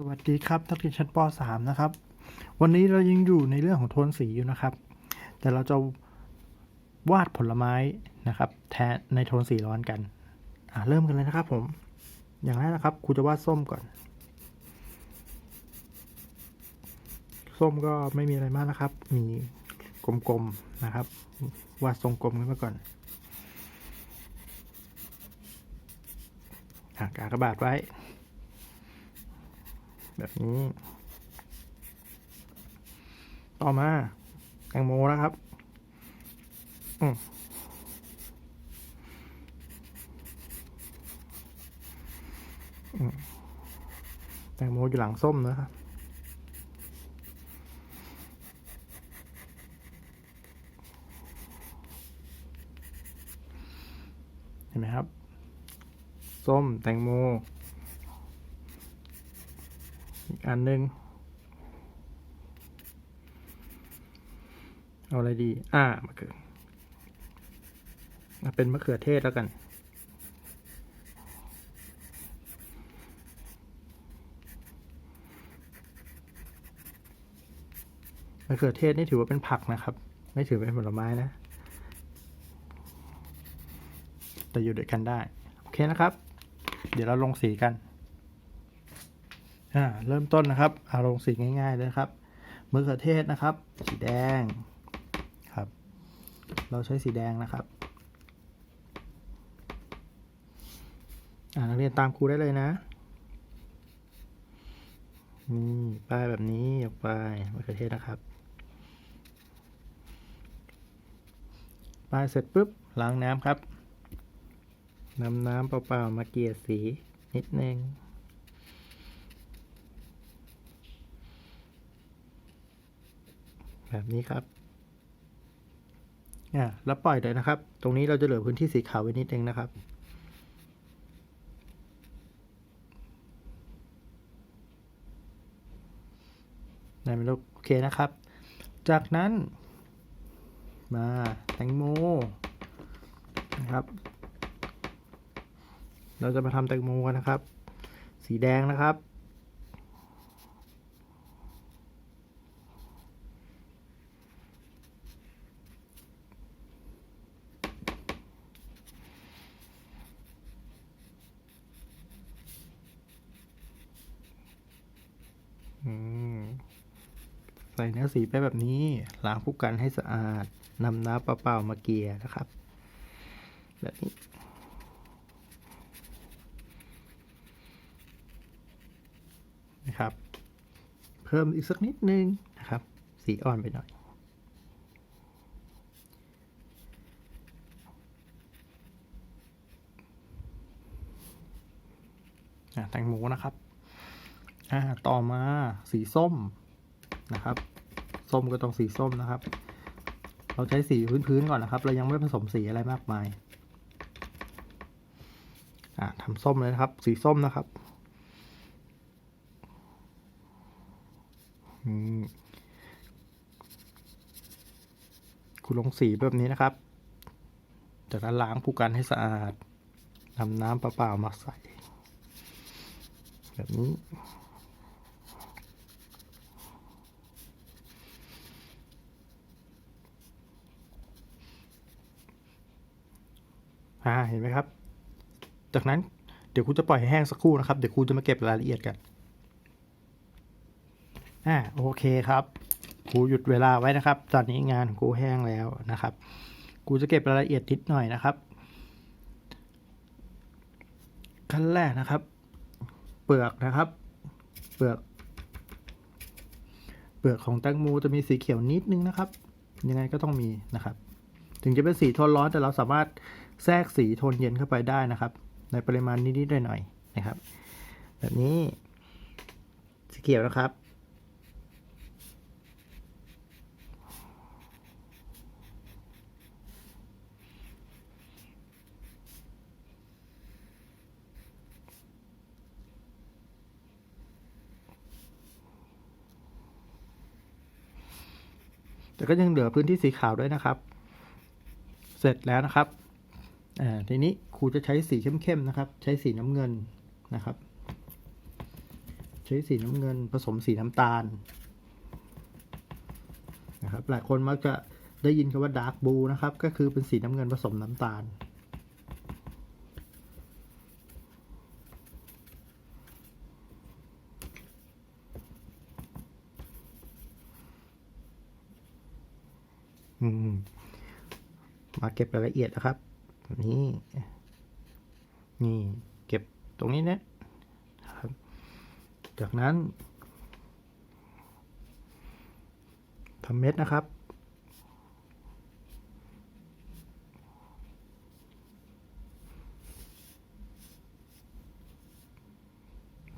สวัสดีครับนักเรียนชั้นป .3 นะครับ วันนี้เรายังอยู่ในเรื่องของโทนสีอยู่นะครับ แต่เราจะวาดผลไม้นะครับ แทนในโทนสีร้อนกันเริ่มกันเลยนะครับ ผม อย่างแรกนะครับครูจะวาดส้มก่อน ส้มก็ไม่มีอะไรมากนะครับ มีกลมๆนะครับ วาดทรงกลมขึ้นมาก่อนอากากบาทไว้ แบบนี้ ต่อมาแตงโมนะครับอืมอืมแตงโมอยู่หลังส้มนะครับเห็นไหมครับ ส้มแตงโม อันหนึ่งเอาอะไรดี อ่ามะเขือเอาเป็นมะเขือเทศแล้วกัน มะเขือเทศนี่ถือว่าเป็นผักนะครับ ไม่ถือเป็นผลไม้นะ แต่อยู่ด้วยกันได้ โอเคนะครับ เดี๋ยวเราลงสีกัน อ่าเริ่มต้นนะครับเอาลงสีง่ายๆเลยครับมะเขือเทศนะครับ สีแดงครับ เราใช้สีแดงนะครับอ่านักเรียนตามครูได้เลยนะนี่ป้ายแบบนี้ออกไปมะเขือเทศนะครับป้ายเสร็จปุ๊บล้างน้ำครับนำน้ำเปล่าๆมาเกลี่ยสีนิดนึง แบบนี้ครับอ่าแล้วปล่อยเลยนะครับ ตรงนี้เราจะเหลือพื้นที่สีขาวไว้นิดนึงนะครับได้ไหมลูกโอเคนะครับ จากนั้น มาแตงโมนะครับ เราจะมาทำแตงโมกันนะครับ สีแดงนะครับ ใส่เนื้อสีไปแบบนี้ล้างผู้กันให้สะอาดนำน้ำเปล่าๆมาเกลี่ยนะครับ แบบนี้นะครับ เพิ่มอีกสักนิดนึงนะครับ สีอ่อนไปหน่อยอแตงโมนะครับอ่าต่อมาสีส้ม นะครับ ส้มก็ต้องสีส้มนะครับ เราใช้สีพื้นๆก่อนนะครับ เรายังไม่ผสมสีอะไรมากมายอ่าทำส้มเลยนะครับ สีส้มนะครับคุณลงสีแบบนี้นะครับ จากนั้นล้างผู้กันให้สะอาดนำน้ำเปล่าๆมาใส่ แบบนี้ อ่าเห็นไหมครับ จากนั้นเดี๋ยวครูจะปล่อยให้แห้งสักครู่นะครับเดี๋ยวครูจะมาเก็บรายละเอียดกันอ่าโอเคครับครูหยุดเวลาไว้นะครับ ตอนนี้งานของครูแห้งแล้วนะครับครูจะเก็บรายละเอียดนิดหน่อยนะครับ ขั้นแรกนะครับ เปลือกนะครับ เปลือก เปลือกของแตงโมจะมีสีเขียวนิดนึงนะครับ ยังไงก็ต้องมีนะครับ ถึงจะเป็นสีโทนร้อนแต่เราสามารถ แทรกสีโทนเย็นเข้าไปได้นะครับ ในปริมาณนิดๆหน่อยๆนะครับ แบบนี้สีเขียวนะครับ แต่ก็ยังเหลือพื้นที่สีขาวด้วยนะครับ เสร็จแล้วนะครับ อ่าทีนี้ครูจะใช้สีเข้มๆนะครับ ใช้สีน้ำเงินนะครับ ใช้สีน้ำเงินผสมสีน้ำตาลนะครับหลายคนมักจะได้ยินคำว่าดาร์กบลูนะครับ ก็คือเป็นสีน้ำเงินผสมน้ำตาลอืมมาเก็บรายละเอียดนะครับ นี่ นี่เก็บตรงนี้นะครับ จากนั้นทำเม็ดนะครับ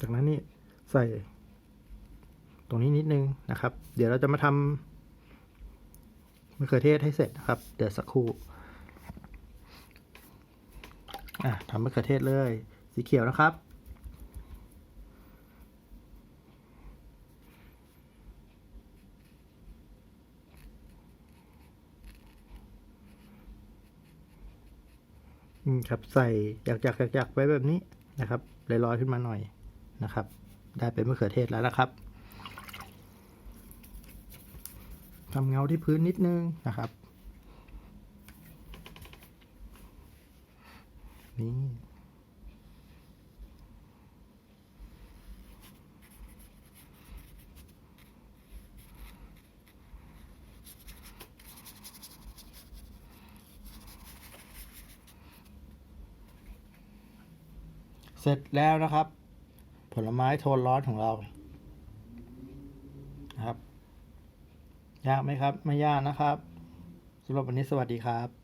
จากนั้นนี่ใส่ตรงนี้นิดนึงนะครับ เดี๋ยวเราจะมาทำมะเขือเทศให้เสร็จนะครับ เดี๋ยวสักครู่ อะทำมะเขือเทศเลย สีเขียวนะครับ อืมครับใส่อยากๆอยากๆไว้แบบนี้นะครับลอยๆขึ้นมาหน่อยนะครับ ได้เป็นมะเขือเทศแล้วนะครับทำเงาที่พื้นนิดนึงนะครับ นี่เสร็จแล้วนะครับ ผลไม้โทนร้อนของเรานะครับ ยากไหมครับ ไม่ยากนะครับสำหรับวันนี้สวัสดีครับ